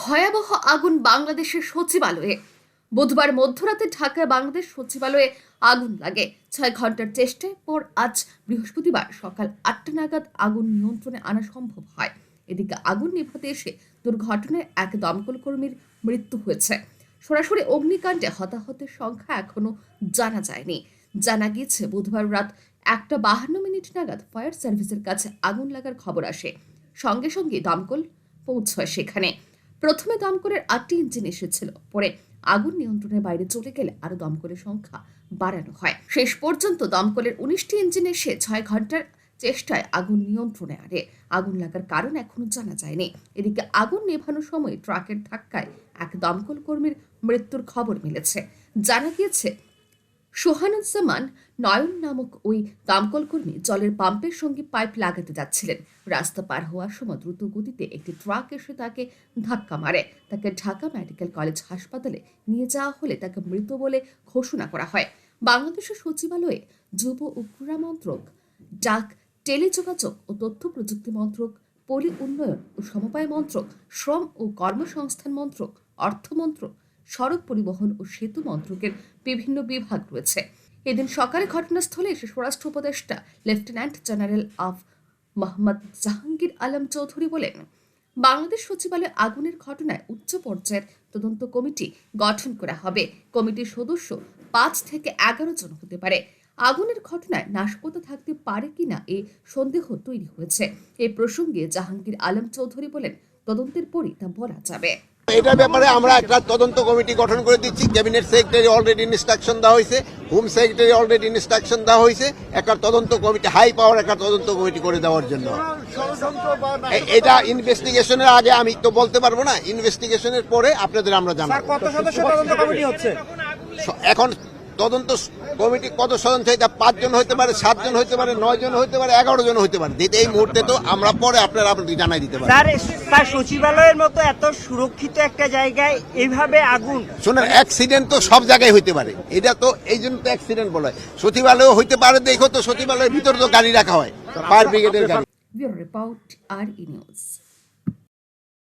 ভয়াবহ আগুন বাংলাদেশের সচিবালয়ে। বুধবার মধ্যরাতে ঢাকায় বাংলাদেশ সচিবালয়ে আগুন লাগে। ছয় ঘণ্টার চেষ্টার পর আজ বৃহস্পতিবার সকাল আটটা নাগাদ আগুন নিয়ন্ত্রণে আনা সম্ভব হয়। এদিকে আগুন নেভাতে এসে দুর্ঘটনায় এক দমকল কর্মীর মৃত্যু হয়েছে। সরাসরি অগ্নিকাণ্ডে হতাহতের সংখ্যা এখনও জানা যায়নি। জানা গিয়েছে, বুধবার রাত একটা বাহান্ন মিনিট নাগাদ ফায়ার সার্ভিসের কাছে আগুন লাগার খবর আসে। সঙ্গে সঙ্গে দমকল পৌঁছয় সেখানে। প্রথমে দমকলের আটটি ইঞ্জিন এসেছিল। পরে আগুন নিয়ন্ত্রণের বাইরে চলে গেলে আরও দমকলের সংখ্যা বাড়ানো হয়। শেষ পর্যন্ত দমকলের উনিশটি ইঞ্জিন এসে ছয় ঘণ্টার চেষ্টায় আগুন নিয়ন্ত্রণে আনে। আগুন লাগার কারণ এখনও জানা যায়নি। এদিকে আগুন নেভানোর সময় ট্রাকের ধাক্কায় এক দমকল কর্মীর মৃত্যুর খবর মিলেছে। জানা গিয়েছে সোহানুজ্জামান নয়ন নামক ওই দমকল কর্মী জলের পাম্পের সঙ্গে পাইপ লাগাতে যাচ্ছিলেন। রাস্তা পার হওয়ার সময় দ্রুত গতিতে একটি ট্রাক এসে তাকে ধাক্কা মারে। তাকে ঢাকা মেডিকেল কলেজ হাসপাতালে নিয়ে যাওয়া হলে তাকে মৃত বলে ঘোষণা করা হয়। বাংলাদেশের সচিবালয়ে যুব ও ক্রীড়া মন্ত্রক, ডাক, টেলিযোগাযোগ ও তথ্য প্রযুক্তি মন্ত্রক, পলি উন্নয়ন ও সমবায় মন্ত্রক, শ্রম ও কর্মসংস্থান মন্ত্রক, অর্থ মন্ত্রক সড়ক পরিবহন ও সেতু মন্ত্রকের বিভিন্ন বিভাগ রয়েছে। এদিন সকালে ঘটনাস্থলে এসে স্বরাষ্ট্র উপদেষ্টা লেফটেন্যান্ট জেনারেল অফ মোহাম্মদ জাহাঙ্গীর আলম চৌধুরী বলেন, বাংলাদেশ সচিবালয়ে আগুনের ঘটনায় উচ্চ পর্যায়ের তদন্ত কমিটি গঠন করা হবে। কমিটির সদস্য পাঁচ থেকে এগারো জন হতে পারে। আগুনের ঘটনায় নাশকতা থাকতে পারে কিনা এ সন্দেহ তৈরি হয়েছে। এ প্রসঙ্গে জাহাঙ্গীর আলম চৌধুরী বলেন, তদন্তের পরই তা বলা যাবে। এটার ব্যাপারে আমরা একটা তদন্ত কমিটি গঠন করে দিচ্ছি। ক্যাবিনেট সেক্রেটারি অলরেডি ইনস্ট্রাকশন দেওয়া হয়েছে। হোম সেক্রেটারি অলরেডি ইনস্ট্রাকশন দেওয়া হয়েছে। একটা তদন্ত কমিটি হাই পাওয়ার একটা তদন্ত কমিটি করে দেওয়ার জন্য। এটা ইনভেস্টিগেশনের আগে আমি তো বলতে পারব না। ইনভেস্টিগেশনের পরে আপনাদের আমরা জানাব। এখন তদন্ত কমিটি কত সদস্য এটা পাঁচজন হতে পারে সাতজন হতে পারে নয় জন হতে পারে এগারো জন হতে পারে। এই মুহূর্তে তো আমরা পরে আপনারা আপনাকে জানাই দিতে পারি। স্যার স্যার সচিবালয়ের মতো এত সুরক্ষিত একটা জায়গায় এইভাবে আগুন শোনেন অ্যাক্সিডেন্ট তো সব জায়গায় হইতে পারে। এটা তো এই জন্য তো অ্যাক্সিডেন্ট বলা হয়। সচিবালয় হইতে পারে দেখো তো সচিবালয়ের ভিতরে তো গাড়ি রাখা হয়। ফায়ার ব্রিগেডের গাড়ি। রিপোর্ট আর ই নিউজ